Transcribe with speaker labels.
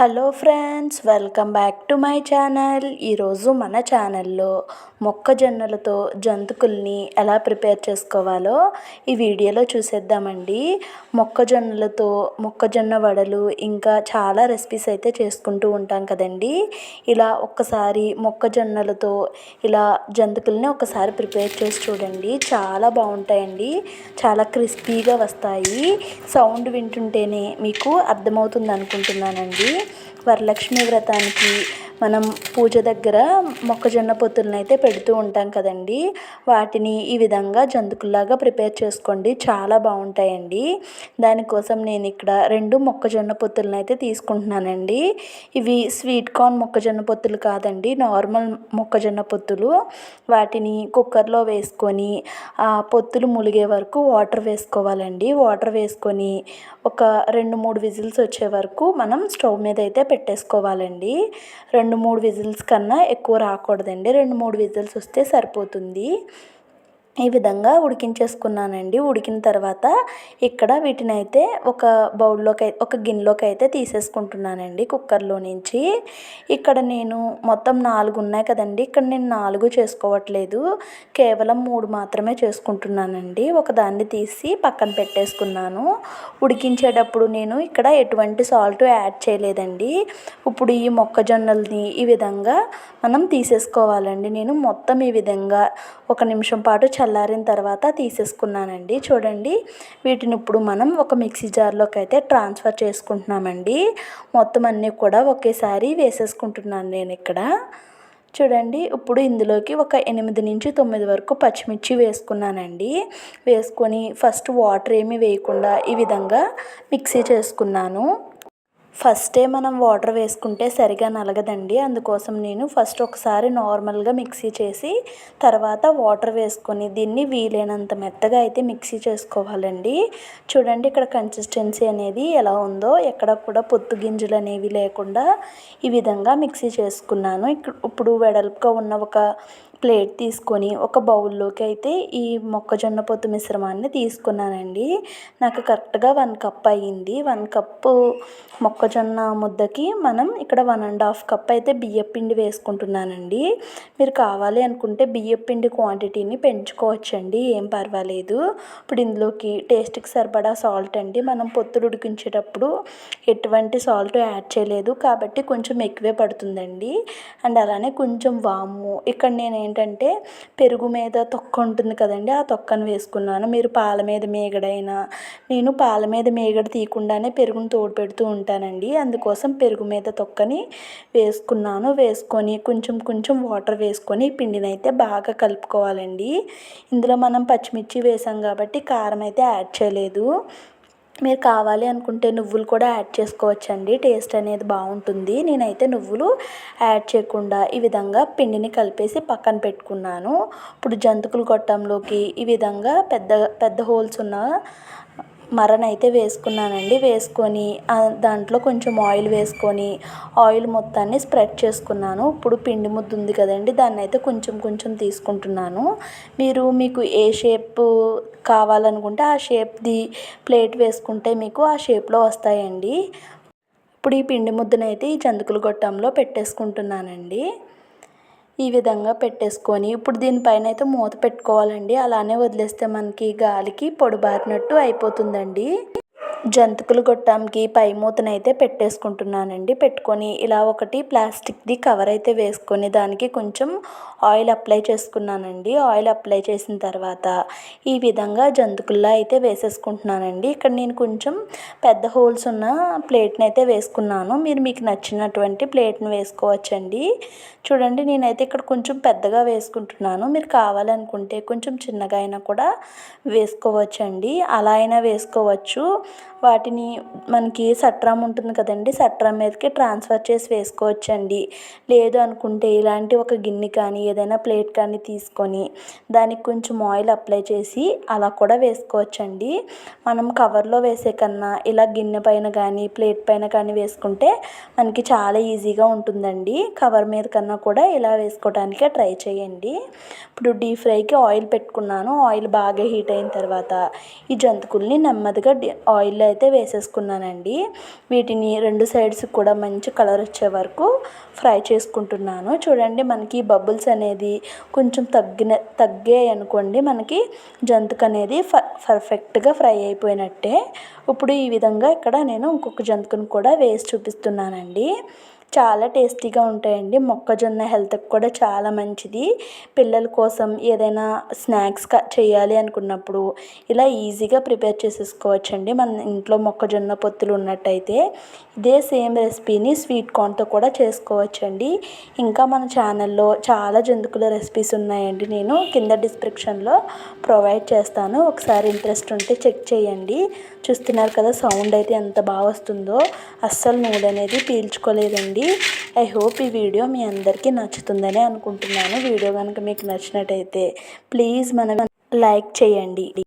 Speaker 1: Hello friends welcome back to my channel. ఈరోజు మన ఛానల్లో మొక్కజొన్నలతో జంతుకుల్ని ఎలా ప్రిపేర్ చేసుకోవాలో ఈ వీడియోలో చూసేద్దామండి. మొక్కజొన్నలతో మొక్కజొన్న వడలు ఇంకా చాలా రెసిపీస్ అయితే చేసుకుంటూ ఉంటాం కదండి. ఇలా ఒక్కసారి మొక్కజొన్నలతో ఇలా జంతుకుల్ని ఒకసారి ప్రిపేర్ చేసి చూడండి. చాలా బాగుంటాయండి. చాలా క్రిస్పీగా వస్తాయి. సౌండ్ వింటుంటేనే మీకు అర్థమవుతుంది అనుకుంటున్నానండి వరలక్ష్మి వ్రతానికి మనం పూజ దగ్గర మొక్కజొన్న పొత్తులను అయితే పెడుతూ ఉంటాం కదండి. వాటిని ఈ విధంగా జంతుకుల్లాగా ప్రిపేర్ చేసుకోండి. చాలా బాగుంటాయండి. దానికోసం నేను ఇక్కడ రెండు మొక్కజొన్న పొత్తులను అయితే తీసుకుంటున్నానండి. ఇవి స్వీట్ కార్న్ మొక్కజొన్న పొత్తులు కాదండి. నార్మల్ మొక్కజొన్న పొత్తులు. వాటిని కుక్కర్లో వేసుకొని ఆ పొత్తులు ములిగే వరకు వాటర్ వేసుకోవాలండి. వాటర్ వేసుకొని ఒక రెండు మూడు విజిల్స్ వచ్చే వరకు మనం స్టవ్ మీద అయితే పెట్టేసుకోవాలండి. రెండు రెండు మూడు విజిల్స్ కన్నా ఎక్కువ రాకూడదండి. రెండు మూడు విజిల్స్ వస్తే సరిపోతుంది. ఈ విధంగా ఉడికించేసుకున్నానండి. ఉడికిన తర్వాత ఇక్కడ వీటిని అయితే ఒక బౌల్లోకి ఒక గిన్నెలోకి అయితే తీసేసుకుంటున్నానండి కుక్కర్లో నుంచి. ఇక్కడ నేను మొత్తం నాలుగు ఉన్నాయి కదండి. ఇక్కడ నేను నాలుగు చేసుకోవట్లేదు. కేవలం మూడు మాత్రమే చేసుకుంటున్నానండి. ఒకదాన్ని తీసి పక్కన పెట్టేసుకున్నాను. ఉడికించేటప్పుడు నేను ఇక్కడ ఎటువంటి సాల్ట్ యాడ్ చేయలేదండి. ఇప్పుడు ఈ మొక్కజొన్నల్ని ఈ విధంగా మనం తీసేసుకోవాలండి. నేను మొత్తం ఈ విధంగా ఒక నిమిషం పాటు చల్లారిన తర్వాత తీసేసుకున్నానండి. చూడండి వీటిని ఇప్పుడు మనం ఒక మిక్సీ జార్లోకి అయితే ట్రాన్స్ఫర్ చేసుకుంటున్నామండి. మొత్తం అన్నీ కూడా ఒకేసారి వేసేసుకుంటున్నాను నేను ఇక్కడ. చూడండి ఇప్పుడు ఇందులోకి ఒక ఎనిమిది నుంచి తొమ్మిది వరకు పచ్చిమిర్చి వేసుకున్నానండి. వేసుకొని ఫస్ట్ వాటర్ ఏమీ వేయకుండా ఈ విధంగా మిక్సీ చేసుకున్నాను. ఫస్టే మనం వాటర్ వేసుకుంటే సరిగా నలగదండి. అందుకోసం నేను ఫస్ట్ ఒకసారి నార్మల్గా మిక్సీ చేసి తర్వాత వాటర్ వేసుకొని దీన్ని వీలైనంత మెత్తగా అయితే మిక్సీ చేసుకోవాలండి. చూడండి ఇక్కడ కన్సిస్టెన్సీ అనేది ఎలా ఉందో. ఎక్కడ కూడా పొత్తు గింజలు అనేవి లేకుండా ఈ విధంగా మిక్సీ చేసుకున్నాను. ఇప్పుడు వెడల్పుగా ఉన్న ఒక ప్లేట్ తీసుకొని ఒక బౌల్లోకి అయితే ఈ మొక్కజొన్న పొత్తు మిశ్రమాన్ని తీసుకున్నానండి. నాకు కరెక్ట్గా వన్ కప్ అయ్యింది. వన్ కప్పు మొక్కజొన్న ముద్దకి మనం ఇక్కడ వన్ అండ్ హాఫ్ కప్ అయితే బియ్యం పిండి వేసుకుంటున్నానండి. మీరు కావాలి అనుకుంటే బియ్యపిండి క్వాంటిటీని పెంచుకోవచ్చండి. ఏం పర్వాలేదు. ఇప్పుడు ఇందులోకి టేస్ట్కి సరిపడా సాల్ట్ అండి. మనం పొత్తులు ఉడికించేటప్పుడు ఎటువంటి సాల్ట్ యాడ్ చేయలేదు. కాబట్టి కొంచెం ఎక్కువే పడుతుందండి. అండ్ అలానే కొంచెం వాము. ఇక్కడ నేను ఏంటంటే పెరుగు మీద తొక్క ఉంటుంది కదండి ఆ తొక్కను వేసుకున్నాను. మీరు పాల మీద మేగడైనా నేను పాల మీద మేగడ తీయకుండానే పెరుగును తోడు పెడుతూ ఉంటానండి. అందుకోసం పెరుగు మీద తొక్కని వేసుకున్నాను. వేసుకొని కొంచెం కొంచెం వాటర్ వేసుకొని పిండిని అయితే బాగా కలుపుకోవాలండి. ఇందులో మనం పచ్చిమిర్చి వేసాం కాబట్టి కారం అయితే యాడ్ చేయలేదు. మీరు కావాలి అనుకుంటే నువ్వులు కూడా యాడ్ చేసుకోవచ్చండి. టేస్ట్ అనేది బాగుంటుంది. నేనైతే నువ్వులు యాడ్ చేయకుండా ఈ విధంగా పిండిని కలిపేసి పక్కన పెట్టుకున్నాను. ఇప్పుడు జంతుకులు గొట్టంలోకి ఈ విధంగా పెద్ద పెద్ద హోల్స్ ఉన్న మరనైతే వేసుకున్నానండి. వేసుకొని దాంట్లో కొంచెం ఆయిల్ వేసుకొని ఆయిల్ మొత్తాన్ని స్ప్రెడ్ చేసుకున్నాను. ఇప్పుడు పిండి ముద్ద ఉంది కదండి దాన్ని అయితే కొంచెం కొంచెం తీసుకుంటున్నాను. మీరు మీకు ఏ షేప్ కావాలనుకుంటే ఆ షేప్ది ప్లేట్ వేసుకుంటే మీకు ఆ షేప్లో వస్తాయండి. ఇప్పుడు ఈ పిండి ముద్దనైతే ఈ జంతుకుల గొట్టంలో పెట్టేసుకుంటున్నానండి. ఈ విధంగా పెట్టేసుకొని ఇప్పుడు దీనిపైన అయితే మూత పెట్టుకోవాలండి. అలానే వదిలేస్తే మనకి గాలికి పొడిబారినట్టు అయిపోతుందండి. జంతికలు గొట్టానికి పై మూతనైతే పెట్టేసుకుంటున్నానండి. పెట్టుకొని ఇలా ఒకటి ప్లాస్టిక్ది కవర్ అయితే వేసుకొని దానికి కొంచెం ఆయిల్ అప్లై చేసుకున్నానండి. ఆయిల్ అప్లై చేసిన తర్వాత ఈ విధంగా జంతికల్లో అయితే వేసేసుకుంటున్నానండి. ఇక్కడ నేను కొంచెం పెద్ద హోల్స్ ఉన్న ప్లేట్ని అయితే వేసుకున్నాను. మీరు మీకు నచ్చినటువంటి ప్లేట్ని వేసుకోవచ్చండి. చూడండి నేనైతే ఇక్కడ కొంచెం పెద్దగా వేసుకుంటున్నాను. మీరు కావాలనుకుంటే కొంచెం చిన్నగా అయినా కూడా వేసుకోవచ్చండి. అలా అయినా వేసుకోవచ్చు. వాటిని మనకి సట్రామ్ ఉంటుంది కదండి సట్రా మీదకి ట్రాన్స్ఫర్ చేసి వేసుకోవచ్చండి. లేదు అనుకుంటే ఇలాంటి ఒక గిన్నె కానీ ఏదైనా ప్లేట్ కానీ తీసుకొని దానికి కొంచెం ఆయిల్ అప్లై చేసి అలా కూడా వేసుకోవచ్చండి. మనం కవర్లో వేసే కన్నా ఇలా గిన్నె పైన కానీ ప్లేట్ పైన కానీ వేసుకుంటే మనకి చాలా ఈజీగా ఉంటుందండి. కవర్ మీద కన్నా కూడా ఇలా వేసుకోవడానికి ట్రై చేయండి. ఇప్పుడు డీప్ ఫ్రైకి ఆయిల్ పెట్టుకున్నాను. ఆయిల్ బాగా హీట్ అయిన తర్వాత ఈ జంతుకుల్ని నెమ్మదిగా ఆయిల్ అయితే వేసేసుకున్నానండి. వీటిని రెండు సైడ్స్ కూడా మంచి కలర్ వచ్చే వరకు ఫ్రై చేసుకుంటున్నాను. చూడండి మనకి బబుల్స్ అనేది కొంచెం తగ్గిన తగ్గాయి అనుకోండి మనకి జంతుకు అనేది ఫ పర్ఫెక్ట్గా ఫ్రై అయిపోయినట్టే. ఇప్పుడు ఈ విధంగా ఇక్కడ నేను ఇంకొక జంతుకుని కూడా వేసి చూపిస్తున్నానండి. చాలా టేస్టీగా ఉంటాయండి. మొక్కజొన్న హెల్త్కి కూడా చాలా మంచిది. పిల్లల కోసం ఏదైనా స్నాక్స్ చేయాలి అనుకున్నప్పుడు ఇలా ఈజీగా ప్రిపేర్ చేసేసుకోవచ్చండి. మన ఇంట్లో మొక్కజొన్న పొత్తులు ఉన్నట్టయితే ఇదే సేమ్ రెసిపీని స్వీట్ కార్న్తో కూడా చేసుకోవచ్చండి. ఇంకా మన ఛానల్లో చాలా జంతుకుల రెసిపీస్ ఉన్నాయండి. నేను కింద డిస్క్రిప్షన్లో ప్రొవైడ్ చేస్తాను. ఒకసారి ఇంట్రెస్ట్ ఉంటే చెక్ చేయండి. చూస్తున్నారు కదా సౌండ్ అయితే ఎంత బాగా వస్తుందో. అస్సలు నూనె అనేది పీల్చుకోలేదండి. ఐ హోప్ ఈ వీడియో మీ అందరికీ నచ్చుతుందని అనుకుంటున్నాను. వీడియో కనుక మీకు నచ్చినట్టయితే ప్లీజ్ మన లైక్ చేయండి.